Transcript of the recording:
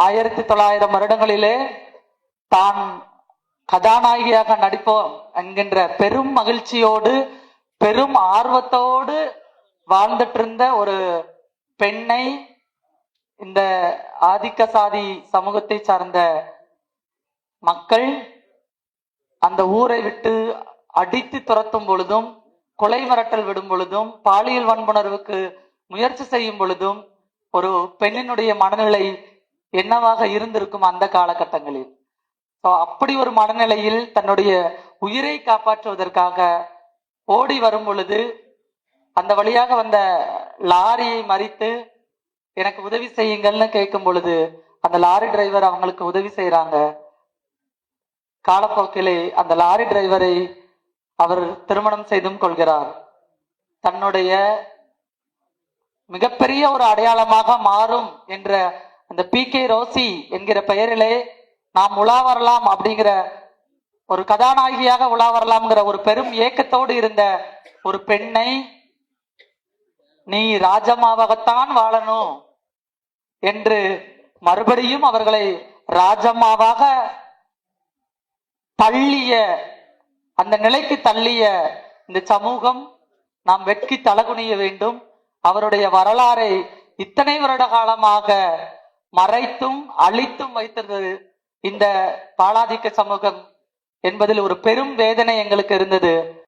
ஆயிரத்தி தொள்ளாயிரம் வருடங்களிலே தான் கதாநாயகியாக நடிப்போம் என்கின்ற பெரும் மகிழ்ச்சியோடு பெரும் ஆர்வத்தோடு வாழ்ந்துட்டு இருந்த ஒரு பெண்ணை இந்த ஆதிக்க சாதி சமூகத்தை சார்ந்த மக்கள் அந்த ஊரை விட்டு அடித்து துரத்தும் பொழுதும் கொலை மிரட்டல் விடும் பொழுதும் பாலியல் வன்புணர்வுக்கு முயற்சி செய்யும் பொழுதும் ஒரு பெண்ணினுடைய மனநிலை என்னவாக இருந்திருக்கும் அந்த காலகட்டங்களில்? ஸோ அப்படி ஒரு மனநிலையில் தன்னுடைய உயிரை காப்பாற்றுவதற்காக ஓடி வரும் பொழுது அந்த வழியாக வந்த லாரியை மறித்து எனக்கு உதவி செய்யுங்கள்னு கேட்கும் பொழுது அந்த லாரி டிரைவர் அவங்களுக்கு உதவி செய்யறாங்க காலப்போக்கிலே அந்த லாரி டிரைவரை அவர் திருமணம் செய்தும் கொள்கிறார். தன்னுடைய மிகப்பெரிய ஒரு அடையாளமாக மாறும் என்ற அந்த பி கே ரோசி என்கிற பெயரிலே நாம் உலா வரலாம் அப்படிங்கிற ஒரு கதாநாயகியாக உலா வரலாம்ங்கிற ஒரு பெரும் ஏக்கத்தோடு இருந்த ஒரு பெண்ணை நீ ராஜம்மாவாகத்தான் வாழணும் என்று மறுபடியும் அவர்களை ராஜம்மாவாக தள்ளிய அந்த நிலைக்கு தள்ளிய இந்த சமூகம் நாம் வெட்கி தலகுனிய வேண்டும். அவருடைய வரலாறை இத்தனை வருட காலமாக மறைத்தும் அழித்தும் வைத்திருந்தது இந்த பாலாதிக்க சமூகம் என்பதில் ஒரு பெரும் வேதனை எங்களுக்கு இருந்தது.